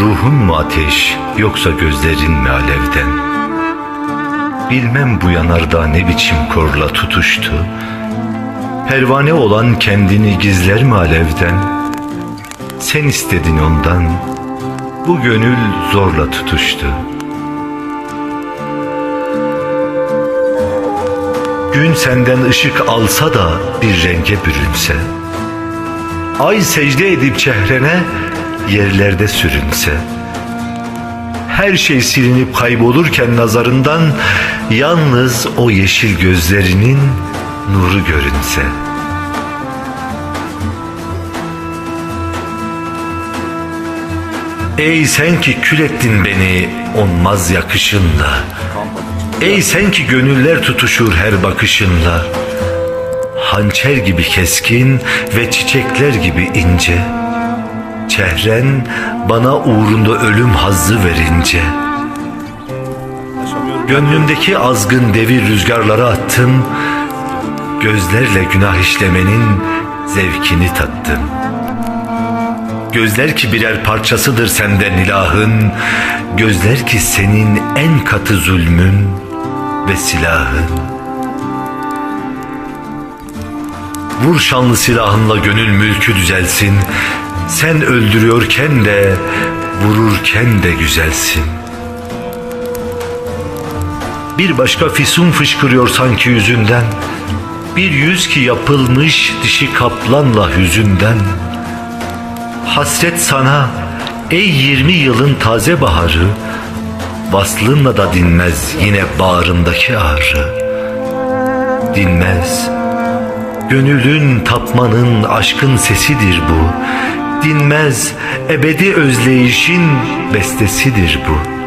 Ruhun mu ateş yoksa gözlerin mi alevden? Bilmem bu yanardağ ne biçim korla tutuştu. Pervane olan kendini gizler mi alevden? Sen istedin ondan, bu gönül zorla tutuştu. Gün senden ışık alsa da bir renge bürünse, Ay secde edip çehrene yerlerde sürünse, her şey silinip kaybolurken nazarından yalnız o yeşil gözlerinin nuru görünse. Ey sen ki kül ettin beni onmaz yakışınla. Ey sen ki gönüller tutuşur her bakışınla. Hançer gibi keskin ve çiçekler gibi ince. Çehren bana uğrunda ölüm hazzı verince. Gönlümdeki azgın devir rüzgarlara attım. Gözlerle günah işlemenin zevkini tattım. Gözler ki birer parçasıdır senden ilahın. Gözler ki senin en katı zulmün ve silahın. Vur şanlı silahınla gönül mülkü düzelsin. Sen öldürüyorken de vururken de güzelsin. Bir başka fisun fışkırıyor sanki yüzünden. Bir yüz ki yapılmış dişi kaplanla hüzünden. Hasret sana ey yirmi yılın taze baharı. Vaslınla da dinmez yine bağrındaki ağrı. Dinmez. Gönülün tapmanın aşkın sesidir bu. Dinmez ebedi özleyişin bestesidir bu.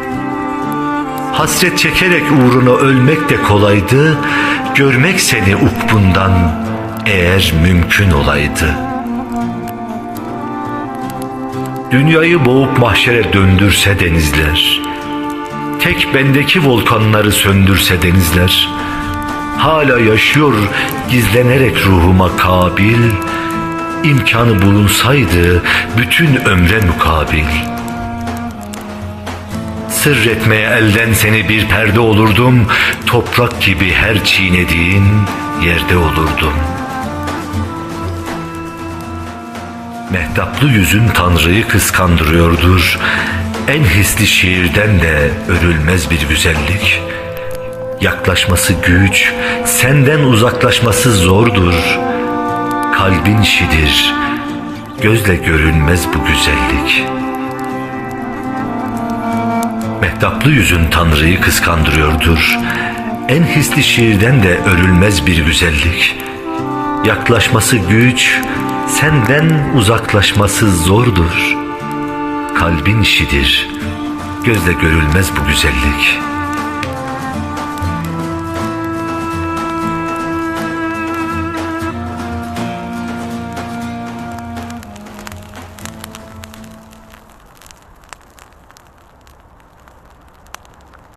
Hasret çekerek uğruna ölmek de kolaydı. Görmek seni ukbundan eğer mümkün olaydı. Dünyayı boğup mahşere döndürse denizler. Tek bendeki volkanları söndürse denizler. Hala yaşıyor gizlenerek ruhuma kabil. İmkanı bulunsaydı bütün ömre mukabil. Sır etmeye elden seni bir perde olurdum. Toprak gibi her çiğnediğin yerde olurdum. Mehtaplı yüzün Tanrı'yı kıskandırıyordur. En hisli şiirden de örülmez bir güzellik. Yaklaşması güç, senden uzaklaşması zordur. Kalbin şidir, gözle görünmez bu güzellik. Mehtaplı yüzün Tanrı'yı kıskandırıyordur. En hisli şiirden de örülmez bir güzellik. Yaklaşması güç, senden uzaklaşması zordur. Kalbin işidir, gözle görülmez bu güzellik.''